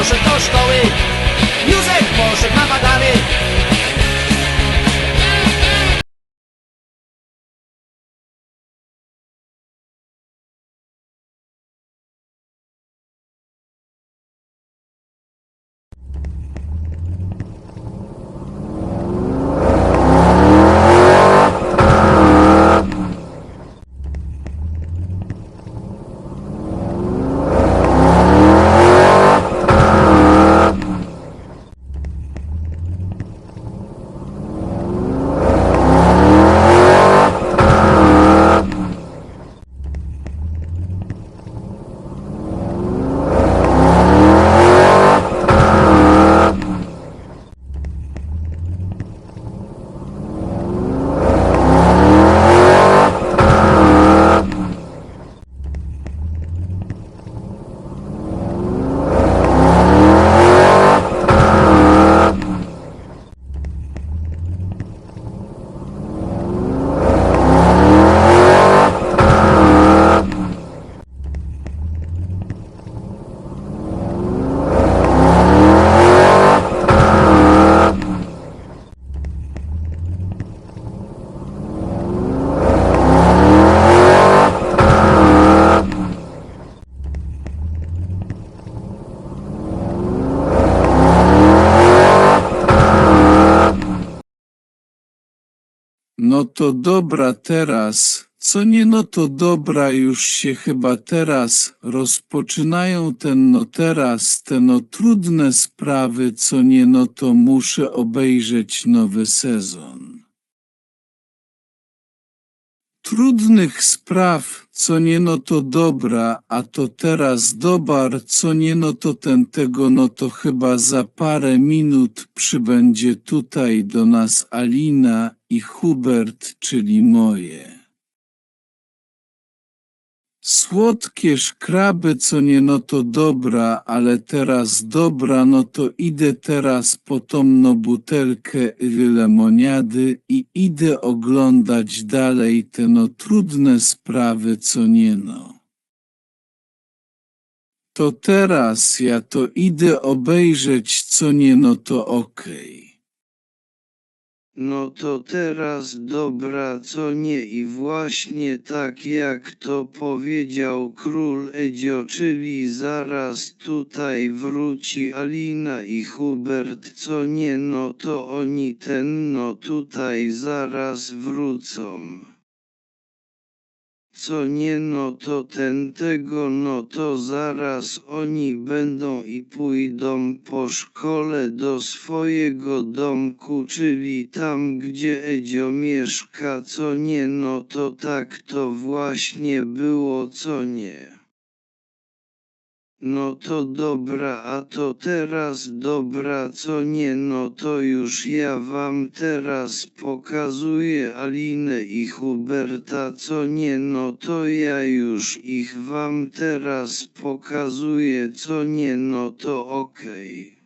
poszedł do szkoły. Józef poszedł na badany No to dobra teraz, co nie no to dobra już się chyba teraz rozpoczynają ten no teraz te no trudne sprawy, co nie no to muszę obejrzeć nowy sezon. Trudnych spraw, co nie no to dobra, a to teraz dobar, co nie no to ten tego no to chyba za parę minut przybędzie tutaj do nas Alina i Hubert, czyli moje. Słodkie szkraby, co nie no to dobra, ale teraz dobra, no to idę teraz po tą no butelkę lemoniady i idę oglądać dalej te no trudne sprawy, co nie no. To teraz ja to idę obejrzeć, co nie no to okej. No to teraz dobra co nie i właśnie tak jak to powiedział król Edzio, czyli zaraz tutaj wróci Alina i Hubert co nie no to oni ten no tutaj zaraz wrócą. Co nie no to ten tego no to zaraz oni będą i pójdą po szkole do swojego domku, czyli tam gdzie Edzio mieszka, co nie no to tak to właśnie było co nie. No to dobra, a to teraz dobra, co nie, no to już ja wam teraz pokazuję Alinę i Huberta, co nie, no to ja już ich wam teraz pokazuję, co nie, no to okej.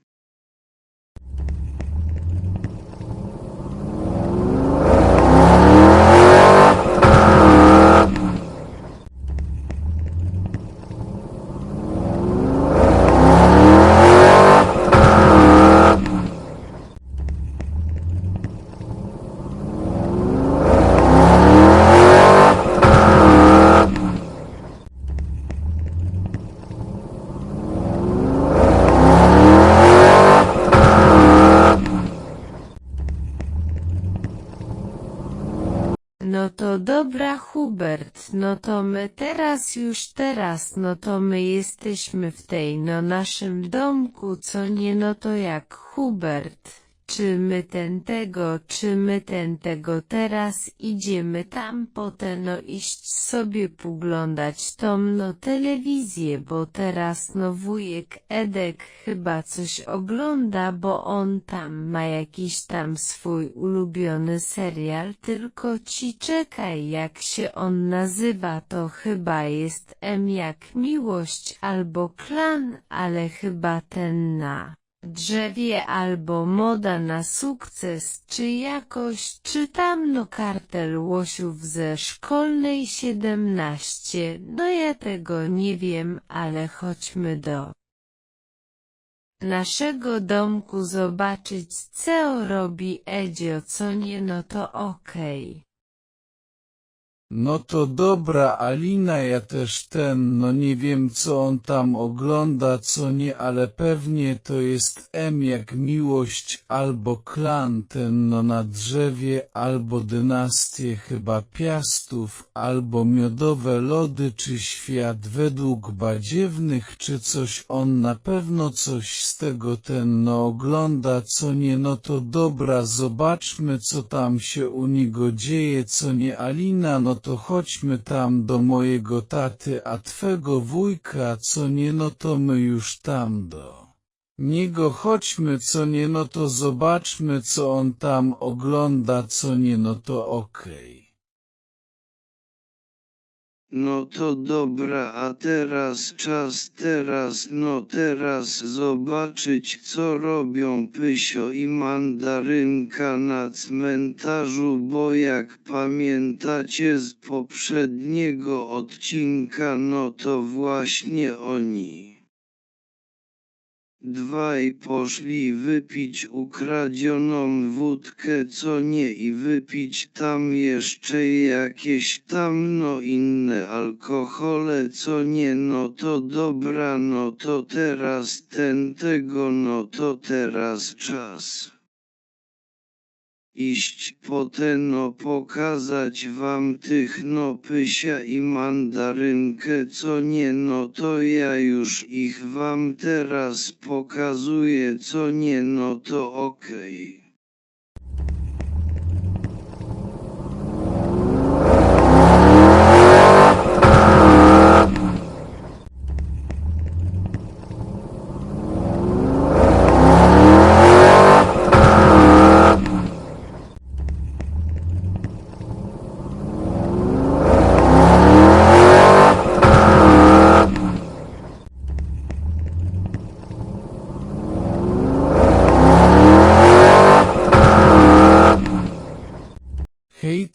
No to dobra Hubert, no to my teraz już teraz, no to my jesteśmy w tej no naszym domku, co nie no to jak Hubert. Czy my ten tego, czy my ten tego teraz idziemy tam potem no iść sobie poglądać tą no telewizję, bo teraz no wujek Edek chyba coś ogląda, bo on tam ma jakiś tam swój ulubiony serial, tylko ci czekaj jak się on nazywa to chyba jest M jak miłość albo klan, ale chyba ten na drzewie albo moda na sukces, czy jakoś, czy tam no kartel łosiów ze szkolnej 17, no ja tego nie wiem, ale chodźmy do naszego domku zobaczyć co robi Edzio, co nie no to okej. No to dobra Alina, ja też ten, no nie wiem co on tam ogląda, co nie, ale pewnie to jest M jak miłość, albo klan ten no na drzewie, albo dynastię chyba piastów, albo miodowe lody, czy świat według badziewnych, czy coś on na pewno coś z tego ten no ogląda, co nie, no to dobra, zobaczmy co tam się u niego dzieje, co nie Alina, no to chodźmy tam do mojego taty, a twego wujka, co nie, no to my już tam do niego chodźmy, co nie, no to zobaczmy, co on tam ogląda, co nie, no to okej. No to dobra, a teraz czas teraz, no teraz zobaczyć co robią Pysio i Mandarynka na cmentarzu, bo jak pamiętacie z poprzedniego odcinka, no to właśnie oni. Dwaj poszli wypić ukradzioną wódkę co nie i wypić tam jeszcze jakieś tam no inne alkohole co nie no to dobra no to teraz ten tego no to teraz czas. Iść po te no pokazać wam tych no pysia i mandarynkę co nie no to ja już ich wam teraz pokazuję co nie no to okej. Hej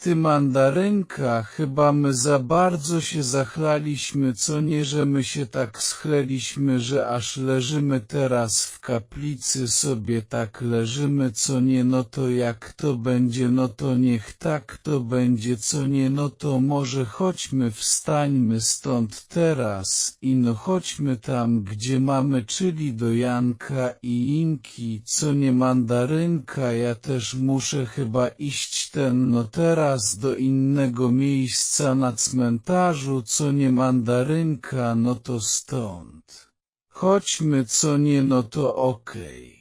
ty mandarynka, chyba my za bardzo się zachlaliśmy, co nie, że my się tak schleliśmy, że aż leżymy teraz w kaplicy sobie tak leżymy, co nie, no to jak to będzie, no to niech tak to będzie, co nie, no to może chodźmy, wstańmy stąd teraz i no chodźmy tam, gdzie mamy, czyli do Janka i Inki, co nie mandarynka, ja też muszę chyba iść ten, no teraz do innego miejsca na cmentarzu, co nie mandarynka, no to stąd. Chodźmy, co nie, no to okej.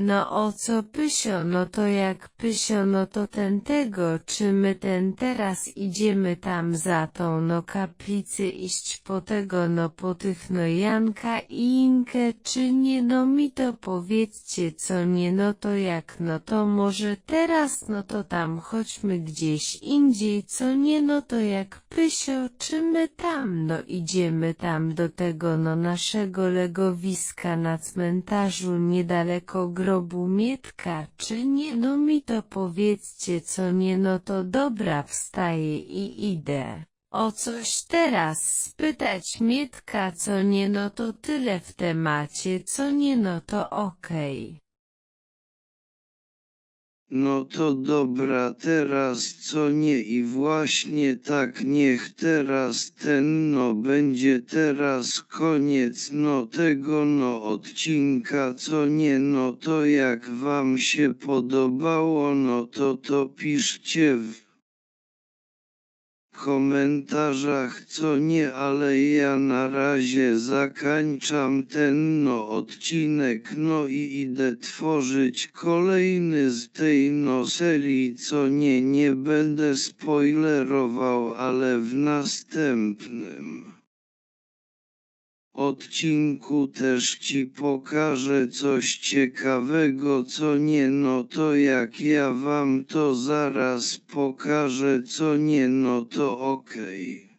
No o co Pysio, no to jak Pysio, no to ten tego, czy my ten teraz idziemy tam za tą no kaplicy iść po tego no po tych no Janka i Inkę, czy nie no mi to powiedzcie co nie no to jak no to może teraz no to tam chodźmy gdzieś indziej, co nie no to jak Pysio, czy my tam no idziemy tam do tego no naszego legowiska na cmentarzu niedaleko Mietka, czy nie no mi to powiedzcie co nie no to dobra wstaję i idę. O coś teraz spytać Mietka co nie no to tyle w temacie co nie no to okej. No to dobra teraz co nie i właśnie tak niech teraz ten no będzie teraz koniec no tego no odcinka co nie no to jak wam się podobało no to to piszcie w komentarzach co nie ale ja na razie zakończam ten no odcinek no i idę tworzyć kolejny z tej no serii co nie nie będę spoilerował ale w następnym odcinku też ci pokażę coś ciekawego co nie no to jak ja wam to zaraz pokażę co nie no to okej.